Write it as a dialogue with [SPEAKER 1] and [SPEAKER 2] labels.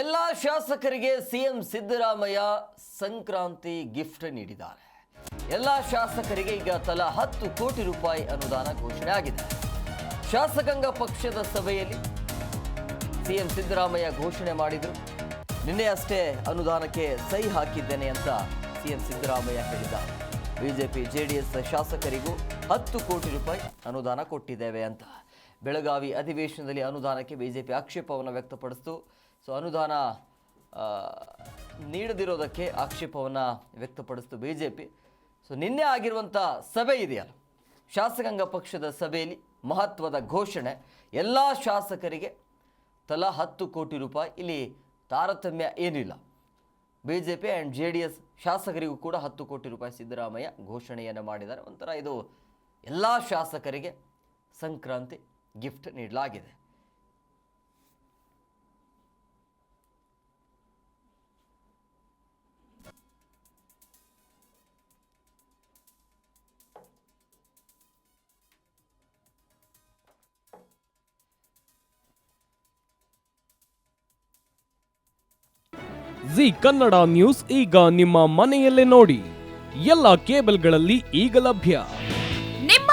[SPEAKER 1] ಎಲ್ಲ ಶಾಸಕರಿಗೆ CM Siddaramaiah Sankranti gift ನೀಡಿದ್ದಾರೆ. ಎಲ್ಲ ಶಾಸಕರಿಗೆ ಈಗ ತಲಾ ಹತ್ತು ಕೋಟಿ ರೂಪಾಯಿ ಅನುದಾನ ಘೋಷಣೆ ಆಗಿದೆ. ಶಾಸಕಾಂಗ ಪಕ್ಷದ ಸಭೆಯಲ್ಲಿ ಸಿಎಂ ಸಿದ್ದರಾಮಯ್ಯ ಘೋಷಣೆ ಮಾಡಿದರು. ನಿನ್ನೆ ಅಷ್ಟೇ ಅನುದಾನಕ್ಕೆ ಸಹಿ ಹಾಕಿದ್ದೇನೆ ಅಂತ ಸಿಎಂ ಸಿದ್ದರಾಮಯ್ಯ ಹೇಳಿದ್ದಾರೆ. ಬಿಜೆಪಿ, ಜೆಡಿಎಸ್ ಶಾಸಕರಿಗೂ ಹತ್ತು ಕೋಟಿ ರೂಪಾಯಿ ಅನುದಾನ ಕೊಟ್ಟಿದ್ದೇವೆ ಅಂತ. ಬೆಳಗಾವಿ ಅಧಿವೇಶನದಲ್ಲಿ ಅನುದಾನಕ್ಕೆ ಬಿಜೆಪಿ ಆಕ್ಷೇಪವನ್ನು ವ್ಯಕ್ತಪಡಿಸಿತು. ಸೊ ಅನುದಾನ ನೀಡದಿರೋದಕ್ಕೆ ಆಕ್ಷೇಪವನ್ನು ವ್ಯಕ್ತಪಡಿಸಿತು ಬಿಜೆಪಿ. ಸೊ ನಿನ್ನೆ ಆಗಿರುವಂಥ ಸಭೆ ಇದೆಯಲ್ಲ? ಶಾಸಕಾಂಗ ಪಕ್ಷದ ಸಭೆಯಲ್ಲಿ ಮಹತ್ವದ ಘೋಷಣೆ. ಎಲ್ಲ ಶಾಸಕರಿಗೆ ತಲಾ ಹತ್ತು ಕೋಟಿ ರೂಪಾಯಿ. ಇಲ್ಲಿ ತಾರತಮ್ಯ ಏನಿಲ್ಲ. B J P and J D S ಶಾಸಕರಿಗೂ ಕೂಡ ಹತ್ತು ಕೋಟಿ ರೂಪಾಯಿ ಸಿದ್ದರಾಮಯ್ಯ ಘೋಷಣೆಯನ್ನು ಮಾಡಿದ್ದಾರೆ. ಒಂಥರ ಇದು ಎಲ್ಲ ಶಾಸಕರಿಗೆ ಸಂಕ್ರಾಂತಿ ಗಿಫ್ಟ್ ನೀಡಲಾಗಿದೆ.
[SPEAKER 2] ಜಿ ಕನ್ನಡ ನ್ಯೂಸ್ ಈಗ ನಿಮ್ಮ ಮನೆಯಲ್ಲೇ ನೋಡಿ. ಎಲ್ಲ ಕೇಬಲ್ಗಳಲ್ಲಿ ಈಗ ಲಭ್ಯ.